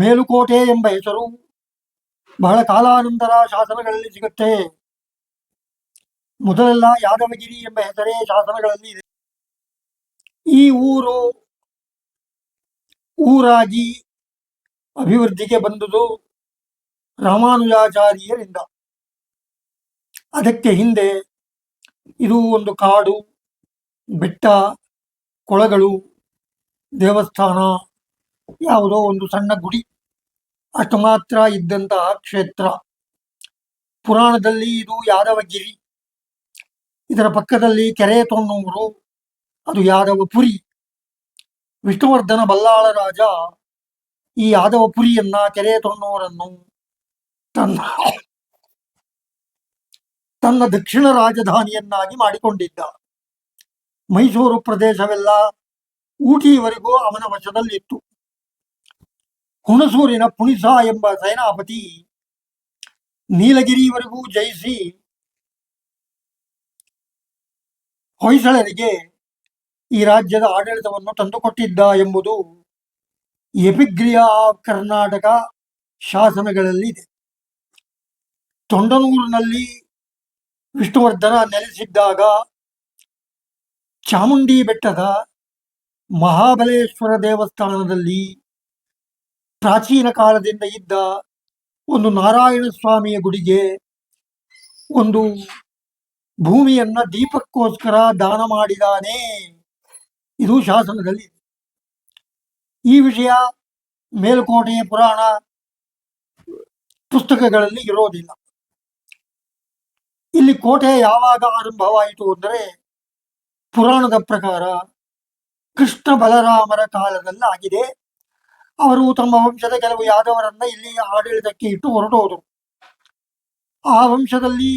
ಮೇಲುಕೋಟೆ ಎಂಬ ಹೆಸರು ಬಹಳ ಕಾಲಾನಂತರ ಶಾಸನಗಳಲ್ಲಿ ಸಿಗುತ್ತೆ. ಮೊದಲೆಲ್ಲ ಯಾದವಗಿರಿ ಎಂಬ ಹೆಸರೇ ಶಾಸನಗಳಲ್ಲಿ ಇದೆ. ಈ ಊರು ಊರಾಗಿ ಅಭಿವೃದ್ಧಿಗೆ ಬಂದುದು ರಾಮಾನುಜಾಚಾರ್ಯರಿಂದ. ಅದಕ್ಕೆ ಹಿಂದೆ ಇದು ಒಂದು ಕಾಡು, ಬೆಟ್ಟ, ಕೊಳಗಳು, ದೇವಸ್ಥಾನ ಯಾವುದೋ ಒಂದು ಸಣ್ಣ ಗುಡಿ. ಅಷ್ಟು ಮಾತ್ರ ಇದ್ದಂತಹ ಕ್ಷೇತ್ರ. ಪುರಾಣದಲ್ಲಿ ಇದು ಯಾದವಗಿರಿ. ಇದರ ಪಕ್ಕದಲ್ಲಿ ಕೆರೆ ತೊಣ್ಣೂರು ಅದು ಯಾದವಪುರಿ. ವಿಷ್ಣುವರ್ಧನ ಬಲ್ಲಾಳ ರಾಜ ಈ ಯಾದವಪುರಿಯನ್ನ ಕೆರೆ ತೊನ್ನೂರನ್ನು ತನ್ನ ತನ್ನ ದಕ್ಷಿಣ ರಾಜಧಾನಿಯನ್ನಾಗಿ ಮಾಡಿಕೊಂಡಿದ್ದ. ಮೈಸೂರು ಪ್ರದೇಶವೆಲ್ಲ ಊಟಿವರೆಗೂ ಅವನ ವಶದಲ್ಲಿತ್ತು. ಹುಣಸೂರಿನ ಪುಣಿಸ ಎಂಬ ಸೇನಾಪತಿ ನೀಲಗಿರಿವರೆಗೂ ಜಯಿಸಿ ಹೊಯ್ಸಳರಿಗೆ ಈ ರಾಜ್ಯದ ಆಡಳಿತವನ್ನು ತಂದುಕೊಟ್ಟಿದ್ದ ಎಂಬುದು ಎಪಿಗ್ರಿಯಾ ಕರ್ನಾಟಕ ಶಾಸನಗಳಲ್ಲಿ ಇದೆ. ತೊಂಡನೂರಿನಲ್ಲಿ ವಿಷ್ಣುವರ್ಧನ ನೆಲೆಸಿದ್ದಾಗ ಚಾಮುಂಡಿ ಬೆಟ್ಟದ ಮಹಾಬಲೇಶ್ವರ ದೇವಸ್ಥಾನದಲ್ಲಿ ಪ್ರಾಚೀನ ಕಾಲದಿಂದ ಇದ್ದ ಒಂದು ನಾರಾಯಣ ಸ್ವಾಮಿಯ ಗುಡಿಗೆ ಒಂದು ಭೂಮಿಯನ್ನ ದೀಪಕ್ಕೋಸ್ಕರ ದಾನ ಮಾಡಿದಾನೆ. ಇದು ಶಾಸನದಲ್ಲಿ. ಈ ವಿಷಯ ಮೇಲ್ಕೋಟೆಯ ಪುರಾಣ ಪುಸ್ತಕಗಳಲ್ಲಿ ಇರೋದಿಲ್ಲ. ಇಲ್ಲಿ ಕೋಟೆ ಯಾವಾಗ ಆರಂಭವಾಯಿತು ಅಂದರೆ ಪುರಾಣದ ಪ್ರಕಾರ ಕೃಷ್ಣ ಬಲರಾಮರ ಕಾಲದಲ್ಲಿ ಆಗಿದೆ ಅವರು ತಮ್ಮ ವಂಶದ ಕೆಲವು ಯಾದವರನ್ನ ಇಲ್ಲಿ ಆಡಳಿತಕ್ಕೆ ಇಟ್ಟು ಹೊರಟೋದರು. ಆ ವಂಶದಲ್ಲಿ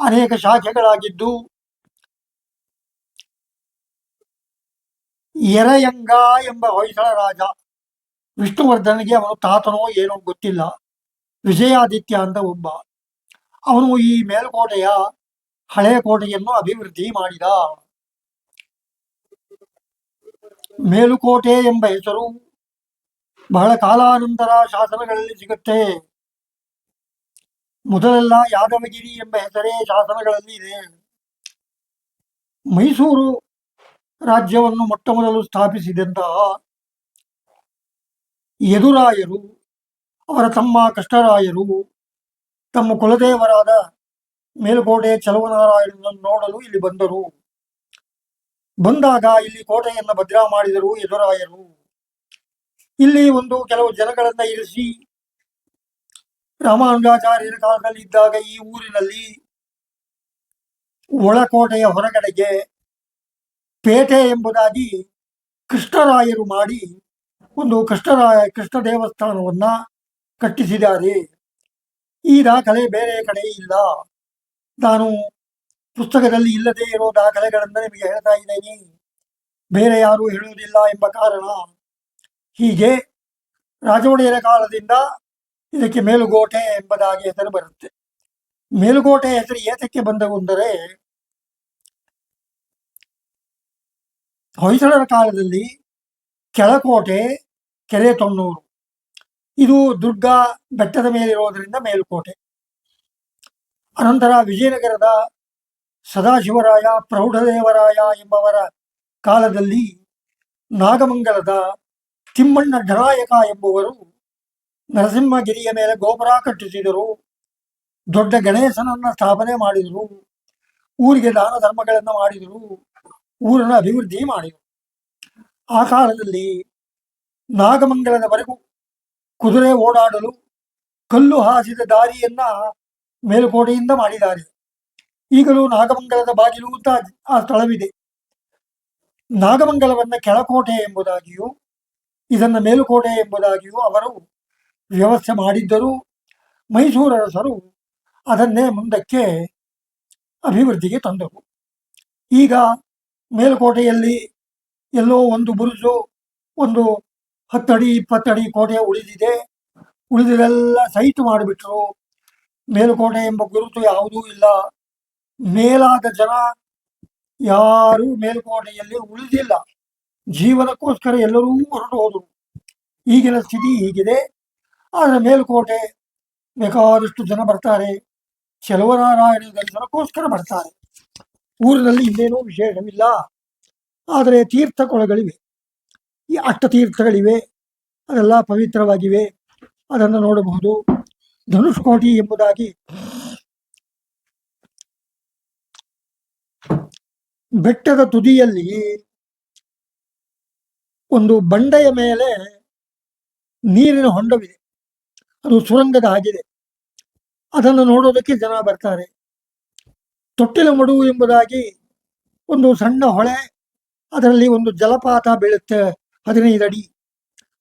ಅನೇಕ ಶಾಖೆಗಳಾಗಿದ್ದು, ಎರೆಯಂಗ ಎಂಬ ಹೊಯ್ಸಳ ರಾಜ. ವಿಷ್ಣುವರ್ಧನಿಗೆ ಅವನು ತಾತನೋ ಏನೋ ಗೊತ್ತಿಲ್ಲ. ವಿಜಯಾದಿತ್ಯ ಅಂತ ಒಬ್ಬ. ಅವನು ಈ ಮೇಲುಕೋಟೆಯ ಹಳೆ ಕೋಟೆಯನ್ನು ಅಭಿವೃದ್ಧಿ ಮಾಡಿದ. ಮೇಲುಕೋಟೆ ಎಂಬ ಹೆಸರು ಬಹಳ ಕಾಲಾನಂತರ ಶಾಸನಗಳಲ್ಲಿ ಸಿಗುತ್ತೆ. ಮೊದಲೆಲ್ಲ ಯಾದವಗಿರಿ ಎಂಬ ಹೆಸರೇ ಶಾಸನಗಳಲ್ಲಿ ಇದೆ. ಮೈಸೂರು ರಾಜ್ಯವನ್ನು ಮೊಟ್ಟ ಮೊದಲು ಸ್ಥಾಪಿಸಿದಂತಹ ಯದುರಾಯರು, ಅವರ ತಮ್ಮ ಕಷ್ಟರಾಯರು, ತಮ್ಮ ಕುಲದೇವರಾದ ಮೇಲುಕೋಟೆ ಚಲುವನಾರಾಯಣನನ್ನು ನೋಡಲು ಇಲ್ಲಿ ಬಂದರು. ಬಂದಾಗ ಇಲ್ಲಿ ಕೋಟೆಯನ್ನು ಭದ್ರಾ ಮಾಡಿದರು ಯದುರಾಯರು. ಇಲ್ಲಿ ಒಂದು ಕೆಲವು ಜನಗಳನ್ನ ಇರಿಸಿ ರಾಮಾನುಜಾಚಾರ್ಯರ ಕಾಲದಲ್ಲಿ ಇದ್ದಾಗ ಈ ಊರಿನಲ್ಲಿ ಒಳಕೋಟೆಯ ಹೊರಗಡೆಗೆ ಪೇಟೆ ಎಂಬುದಾಗಿ ಕೃಷ್ಣರಾಯರು ಮಾಡಿ ಒಂದು ಕೃಷ್ಣರಾಯ ಕೃಷ್ಣ ದೇವಸ್ಥಾನವನ್ನ ಕಟ್ಟಿಸಿದ್ದಾರೆ. ಈ ದಾಖಲೆ ಬೇರೆ ಕಡೆ ಇಲ್ಲ. ನಾನು ಪುಸ್ತಕದಲ್ಲಿ ಇಲ್ಲದೆ ಇರೋ ದಾಖಲೆಗಳನ್ನು ನಿಮಗೆ ಹೇಳ್ತಾ ಇದ್ದೇನೆ. ಬೇರೆ ಯಾರೂ ಹೇಳುವುದಿಲ್ಲ ಎಂಬ ಕಾರಣ ಹೀಗೆ ರಾಜೊಡೆಯರ ಕಾಲದಿಂದ ಇದಕ್ಕೆ ಮೇಲುಕೋಟೆ ಎಂಬುದಾಗಿ ಹೆಸರು ಬರುತ್ತೆ. ಮೇಲುಕೋಟೆ ಹೆಸರು ಏತಕ್ಕೆ ಬಂದವು ಅಂದರೆ ಹೊಯ್ಸಳರ ಕಾಲದಲ್ಲಿ ಕೆಳಕೋಟೆ, ಕೆರೆ ತೊಣ್ಣೂರು, ಇದು ದುರ್ಗ ಬೆಟ್ಟದ ಮೇಲಿರೋದರಿಂದ ಮೇಲುಕೋಟೆ. ಅನಂತರ ವಿಜಯನಗರದ ಸದಾಶಿವರಾಯ, ಪ್ರೌಢದೇವರಾಯ ಎಂಬವರ ಕಾಲದಲ್ಲಿ ನಾಗಮಂಗಲದ ತಿಮ್ಮಣ್ಣ ಢರಾಯಕ ಎಂಬುವರು ನರಸಿಂಹಗಿರಿಯ ಮೇಲೆ ಗೋಪುರ ಕಟ್ಟಿಸಿದರು. ದೊಡ್ಡ ಗಣೇಶನನ್ನ ಸ್ಥಾಪನೆ ಮಾಡಿದರು. ಊರಿಗೆ ದಾನ ಧರ್ಮಗಳನ್ನು ಮಾಡಿದರು. ಊರನ್ನು ಅಭಿವೃದ್ಧಿ ಮಾಡಿದರು. ಆ ಕಾಲದಲ್ಲಿ ನಾಗಮಂಗಲದವರೆಗೂ ಕುದುರೆ ಓಡಾಡಲು ಕಲ್ಲು ಹಾಸಿದ ದಾರಿಯನ್ನ ಮೇಲುಕೋಟೆಯಿಂದ ಮಾಡಿದ್ದಾರೆ. ಈಗಲೂ ನಾಗಮಂಗಲದ ಬಾಗಿಲು ಅಂತ ಆ ಸ್ಥಳವಿದೆ. ನಾಗಮಂಗಲವನ್ನ ಕೆಳಕೋಟೆ ಎಂಬುದಾಗಿಯೂ ಇದನ್ನ ಮೇಲುಕೋಟೆ ಎಂಬುದಾಗಿಯೂ ಅವರು ವ್ಯವಸ್ಥೆ ಮಾಡಿದ್ದರು. ಮೈಸೂರರಸರು ಅದನ್ನೇ ಮುಂದಕ್ಕೆ ಅಭಿವೃದ್ಧಿಗೆ ತಂದರು. ಈಗ ಮೇಲುಕೋಟೆಯಲ್ಲಿ ಎಲ್ಲೋ ಒಂದು ಬುರುಜು, ಒಂದು ಹತ್ತಡಿ, ಇಪ್ಪತ್ತಡಿ ಕೋಟೆ ಉಳಿದಿದೆ. ಉಳಿದಿದೆಲ್ಲ ಸೈಟ್ ಮಾಡಿಬಿಟ್ರು. ಮೇಲುಕೋಟೆ ಎಂಬ ಗುರುತು ಯಾವುದೂ ಇಲ್ಲ. ಮೇಲಾದ ಜನ ಯಾರೂ ಮೇಲುಕೋಟೆಯಲ್ಲಿ ಉಳಿದಿಲ್ಲ. ಜೀವನಕ್ಕೋಸ್ಕರ ಎಲ್ಲರೂ ಹೊರಟು ಹೋದರು. ಈಗಿನ ಸ್ಥಿತಿ ಹೀಗಿದೆ. ಆದರೆ ಮೇಲುಕೋಟೆ ಬೇಕಾದಷ್ಟು ಜನ ಬರ್ತಾರೆ. ಚೆಲುವನಾರಾಯಣ ದರ್ಶನಕ್ಕೋಸ್ಕರ ಬರ್ತಾರೆ. ಊರಿನಲ್ಲಿ ಇನ್ನೇನೂ ವಿಶೇಷವಿಲ್ಲ. ಆದರೆ ತೀರ್ಥ ಕೊಳಗಳಿವೆ ಈ ಅಷ್ಟ ತೀರ್ಥಗಳಿವೆ. ಅದೆಲ್ಲ ಪವಿತ್ರವಾಗಿವೆ. ಅದನ್ನು ನೋಡಬಹುದು. ಧನುಷ್ಕೋಟಿ ಎಂಬುದಾಗಿ ಬೆಟ್ಟದ ತುದಿಯಲ್ಲಿ ಒಂದು ಬಂಡೆಯ ಮೇಲೆ ನೀರಿನ ಹೊಂಡವಿದೆ. ಅದು ಸುರಂಗದ ಹಾಗಿದೆ ಅದನ್ನು ನೋಡೋದಕ್ಕೆ ಜನ ಬರ್ತಾರೆ. ತೊಟ್ಟಿಲ ಮಡು ಎಂಬುದಾಗಿ ಒಂದು ಸಣ್ಣ ಹೊಳೆ, ಅದರಲ್ಲಿ ಒಂದು ಜಲಪಾತ ಬೀಳುತ್ತೆ, ಹದಿನೈದು ಅಡಿ.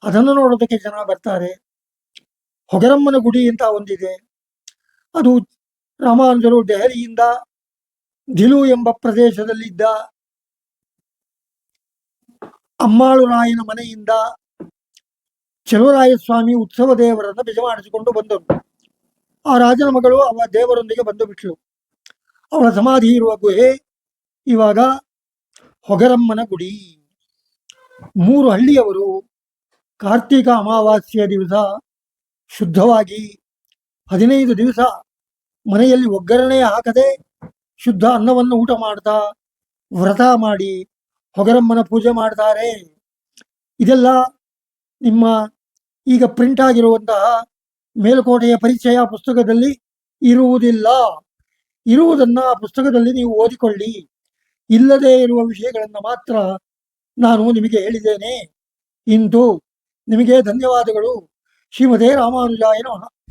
ಅದನ್ನು ನೋಡೋದಕ್ಕೆ ಜನ ಬರ್ತಾರೆ. ಹೊಗರಮ್ಮನ ಗುಡಿ ಅಂತ ಒಂದಿದೆ. ಅದು ರಾಮಾನುಜರು ದೆಹಲಿಯಿಂದ ದಿಲು ಎಂಬ ಪ್ರದೇಶದಲ್ಲಿದ್ದ ಅಮ್ಮಾಳು ರಾಯನ ಮನೆಯಿಂದ ಸ್ವಾಮಿ ಉತ್ಸವ ದೇವರನ್ನು ಬಿಜ ಮಾಡಿಸಿಕೊಂಡು ಬಂದರು ಆ ರಾಜನ ಮಗಳು ಅವ ದೇವರೊಂದಿಗೆ ಬಂದು ಬಿಟ್ಲು. ಅವಳ ಸಮಾಧಿ ಇರುವ ಗುಹೆ ಇವಾಗ ಹೊಗರಮ್ಮನ ಗುಡಿ. ಮೂರು ಹಳ್ಳಿಯವರು ಕಾರ್ತೀಕ ಅಮಾವಾಸ್ಯೆಯ ದಿವಸ ಶುದ್ಧವಾಗಿ ಹದಿನೈದು ದಿವಸ ಮನೆಯಲ್ಲಿ ಒಗ್ಗರಣೆ ಹಾಕದೆ ಶುದ್ಧ ಅನ್ನವನ್ನು ಊಟ ಮಾಡ್ತಾ ವ್ರತ ಮಾಡಿ ಹೊಗರಮ್ಮನ ಪೂಜೆ ಮಾಡ್ತಾರೆ. ಇದೆಲ್ಲ ನಿಮ್ಮ ಈಗ ಪ್ರಿಂಟ್ ಆಗಿರುವಂತಹ ಮೇಲುಕೋಟೆಯ ಪರಿಚಯ ಪುಸ್ತಕದಲ್ಲಿ ಇರುವುದಿಲ್ಲ. ಇರುವುದನ್ನ ಪುಸ್ತಕದಲ್ಲಿ ನೀವು ಓದಿಕೊಳ್ಳಿ. ಇಲ್ಲದೇ ಇರುವ ವಿಷಯಗಳನ್ನು ಮಾತ್ರ ನಾನು ನಿಮಗೆ ಹೇಳಿದ್ದೇನೆ. ಇಂದು ನಿಮಗೆ ಧನ್ಯವಾದಗಳು. ಶ್ರೀಮದೇ ರಾಮಾನುಜಾಯ ನಮಃ.